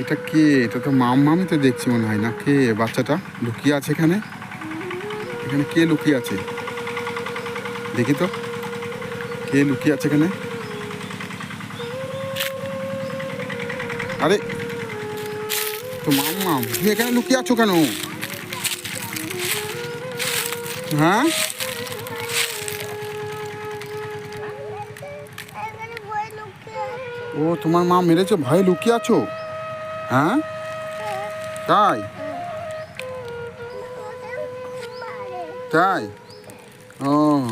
এটা কে? এটা তো মাম তো দেখছি মনে হয়। না কে? বাচ্চাটা লুকিয়ে আছে এখানে? এখানে কে লুকিয়ে আছে? দেখি তো। কে লুকিয়ে আছে এখানে? আরে! তো মাম মাম, তুমি এখানে লুকিয়ে আছো কেন? হ্যাঁ? ও, তোমার মা মেরেছে? ভয়ে লুকিয়ে আছো? হ্যাঁ? তাই? তাই? ও।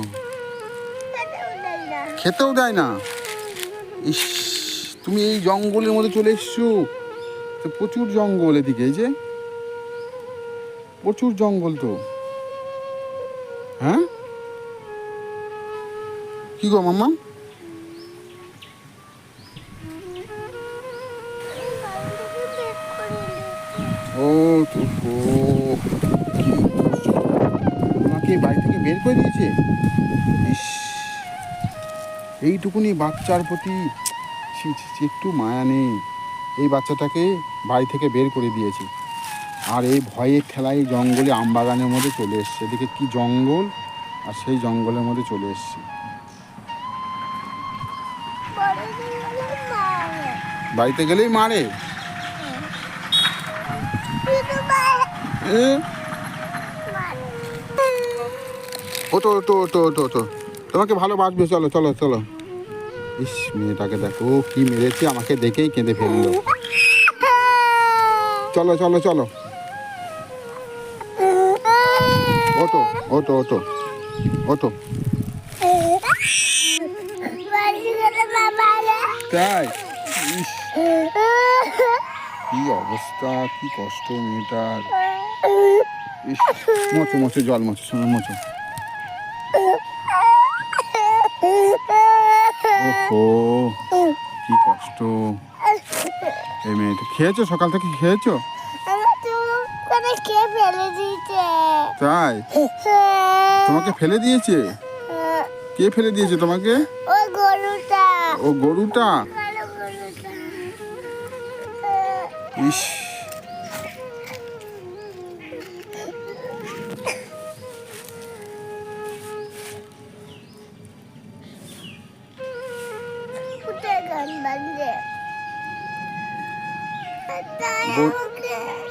খেতেও দেয় না। ইস, তুমি এই জঙ্গলের মধ্যে চলে এসছো? তো প্রচুর জঙ্গল এদিকে, এই যে। প্রচুর জঙ্গল তো। হ্যাঁ? কি গো, মাম্মা? ও তোমাকে বাড়ি থেকে বের করে দিয়েছে ইস এইটুকুনি বাচ্চার প্রতি একটু মায়া নেই। এই বাচ্চাটাকে বাড়ি থেকে বের করে দিয়েছে। আর এই ভয়ের ঠেলায় এই জঙ্গলে আমবাগানের মধ্যে চলে এসছে। এদিকে কি জঙ্গল? আর সেই জঙ্গলের মধ্যে চলে এসছে। বাড়িতে গেলেই মারে। ওটো ওটো ওটো ওটো ওটো তোমাকে ভালোবাসবে চলো চলো চলো। ইস মেয়েটাকে দেখো কি মেরেছে আমাকে দেখেই কেঁদে ফেলল। চলো চলো চলো। ওটো ওটো ওটো ওটো। তাই? কি অবস্থা? কি কষ্ট মেয়েটার? মোচো মোচো জল মোচো শোনো মোচো। ওহো কি কষ্ট। এই মেয়েটা খেয়েছো? সকাল থেকে খেয়েছো? তাই? তোমাকে ফেলে দিয়েছে? কে ফেলে দিয়েছে তোমাকে? ওই গরুটা। ও গরুটা? ইস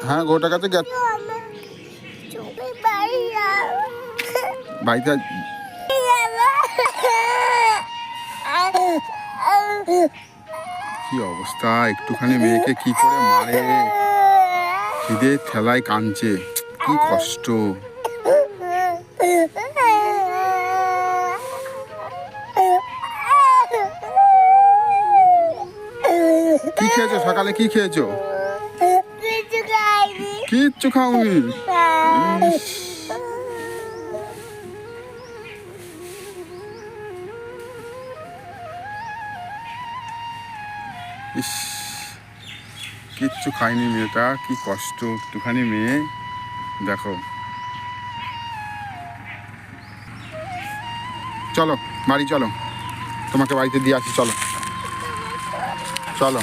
হ্যাঁ গরুটার কাছে গে- আমার চোখে বাড়ি যাও বাড়িতে কি অবস্থা? একটুখানি মেয়েকে কি করে মারে? খিদে ঠেলায় কাঁদছে। কি কষ্ট। কি খেয়েছো? সকালে কি খেয়েছো? কিচ্ছু খাওনি। ইস, কিচ্ছু খায়নি মেয়েটা কি কষ্ট একটুখানি মেয়ে দেখো। চলো বাড়ি চলো। তোমাকে বাড়িতে দিয়ে আসি চলো। চলো।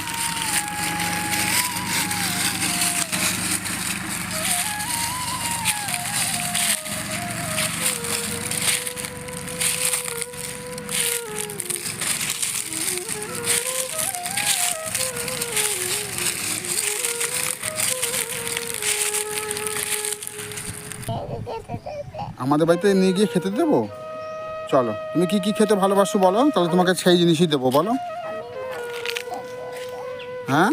আমাদের বাড়িতে নিয়ে গিয়ে খেতে দেবো? চলো, তুমি কি কি খেতে ভালোবাসো বলো? তাহলে তোমাকে সেই জিনিসই দেবো, বলো। হ্যাঁ?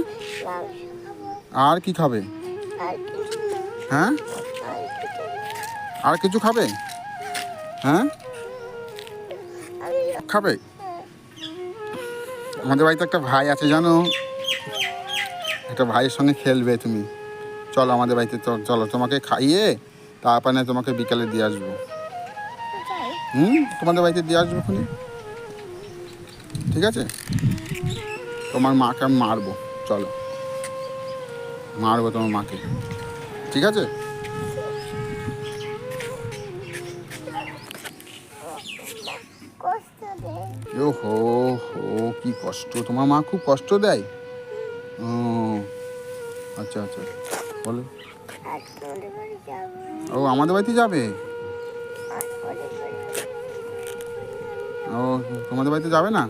আর কি খাবে? হ্যাঁ? আর কিছু খাবে? হ্যাঁ? খাবে? আমাদের বাড়িতে একটা ভাই আছে, জানো? একটা ভাইয়ের সঙ্গে খেলবে তুমি। চলো আমাদের বাড়িতে চলো তোমাকে খাইয়ে তারপরে তোমাকে বিকালে দিয়ে আসব। হুম? তোমাদের বাড়িতে দিয়ে আসব খুনি ঠিক আছে? তোমার মাকে আমি মারবো। চলো। মারবো তোমার মাকে। ঠিক আছে? ও হো কষ্ট। তোমার মা খুব কষ্ট দেয়? ও আচ্ছা আচ্ছা। বলো। ও, আমাদের বাড়িতে যাবে? ও, তোমাদের বাড়িতে যাবে না?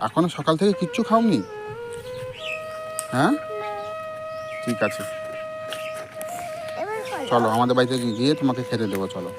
এখনও সকাল থেকে কিচ্ছু খাওনি? হ্যাঁ? ঠিক আছে। চলো আমাদের বাড়িতে গিয়ে তোমাকে খেতে দেবো চলো।